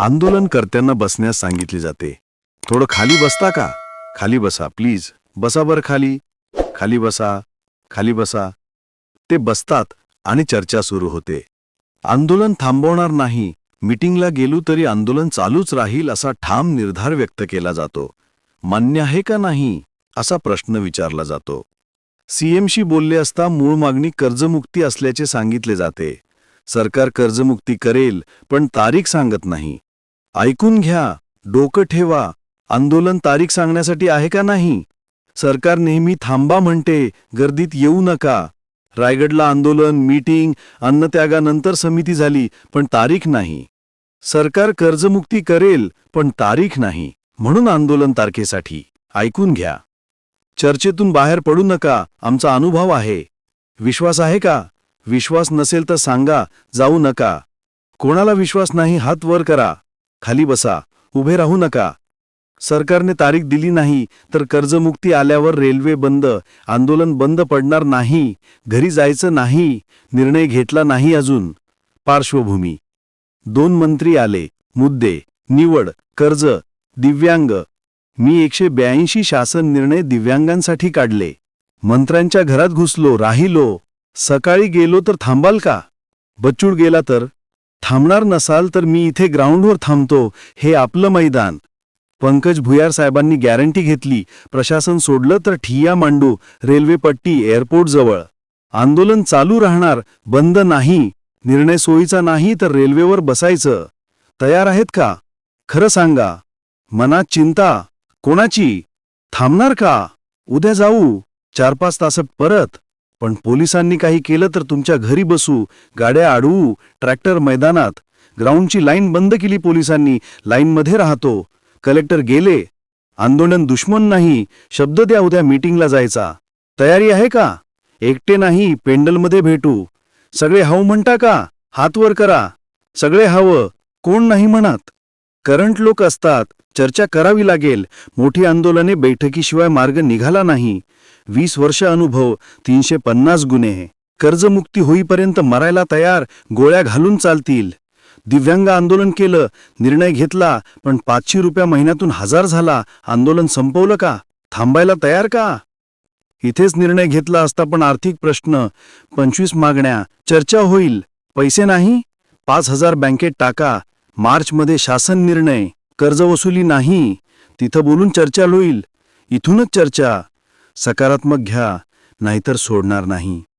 आंदोलनकर्त्यांना बसण्यास सांगितले जाते. थोडं खाली बसता का? खाली बसा प्लीज. बसा बर खाली. खाली बसा. खाली बसा. ते बसतात आणि चर्चा सुरू होते. आंदोलन थांबवणार नाही. मीटिंगला गेलो तरी आंदोलन चालूच राहील असा ठाम निर्धार व्यक्त केला जातो. मान्य आहे का नाही? असा प्रश्न विचारला जातो. सीएमशी बोलले असता मूळ मागणी कर्जमुक्ती असल्याचे सांगितले जाते. सरकार कर्जमुक्ती करेल पण तारीख सांगत नाही. ऐकून घ्या. डोकं ठेवा. आंदोलन तारीख सांगण्यासाठी आहे का नाही? सरकार नेहमी थांबा म्हणते गर्दीत येऊ नका. रायगडला आंदोलन मीटिंग अन्नत्यागानंतर समिती झाली पण तारीख नाही. सरकार कर्जमुक्ती करेल पण तारीख नाही म्हणून आंदोलन तारखेसाठी. ऐकून घ्या. चर्चेतून बाहेर पडू नका आमचा अनुभव आहे. विश्वास आहे का? विश्वास नसेल तर सांगा जाऊ नका. कोणाला विश्वास नाही हात वर करा. खाली बसा. उभे राहू नका. सरकारने तारीख दिली नाही तर कर्जमुक्ती आल्यावर रेल्वे बंद आंदोलन बंद पडणार नाही घरी जायचं नाही निर्णय घेतला नाही अजून. पार्श्वभूमी. दोन मंत्री आले. मुद्दे. निवड. कर्ज. दिव्यांग. मी एकशे ब्याऐंशी शासन निर्णय दिव्यांगांसाठी काढले. मंत्र्यांच्या घरात घुसलो राहिलो. सकाळी गेलो तर थांबाल का? बच्चूड गेला तर? थांबणार नसाल तर मी इथे ग्राउंडवर थांबतो हे आपलं मैदान. पंकज भुयार साहेबांनी गॅरंटी घेतली प्रशासन सोडलं तर ठिय्या मांडू रेल्वे पट्टी एअरपोर्ट जवळ. आंदोलन चालू राहणार बंद नाही निर्णय सोयीचा नाही तर रेल्वेवर बसायचं. तयार आहेत का? खरं सांगा. मनात चिंता. कोणाची? थांबणार का? उद्या जाऊ. चार पाच तासात परत. पण पोलिसांनी काही केलं तर तुमच्या घरी बसू गाड्या अडवू ट्रॅक्टर मैदानात. ग्राउंडची लाईन बंद केली पोलिसांनी लाईनमध्ये राहतो. कलेक्टर गेले. आंदोलन दुश्मन नाही शब्द द्या उद्या मीटिंगला जायचा. तयारी आहे का? एकटे नाही पेंडलमध्ये भेटू. सगळे हाव म्हणता का? हात वर करा. सगळे हवं कोण नाही म्हणत. करंट लोक असतात चर्चा करावी लागेल. मोठी आंदोलने बैठकीशिवाय मार्ग निघाला नाही. वीस वर्ष अनुभव तीनशे पन्नास गुन्हे. कर्जमुक्ती होईपर्यंत मरायला तयार गोळ्या घालून चालतील. दिव्यांग आंदोलन केलं निर्णय घेतला पण पाचशे रुपया महिन्यातून हजार झाला आंदोलन संपवलं का? थांबायला तयार का? इथेच निर्णय घेतला असता पण आर्थिक प्रश्न. पंचवीस मागण्या चर्चा होईल. पैसे नाही? पाच हजार बँकेत टाका. मार्चमध्ये शासन निर्णय. कर्जवसुली नाही. तिथं बोलून चर्चा होईल. इथूनच चर्चा. सकारात्मक घ्या नाहीतर सोडणार नाही.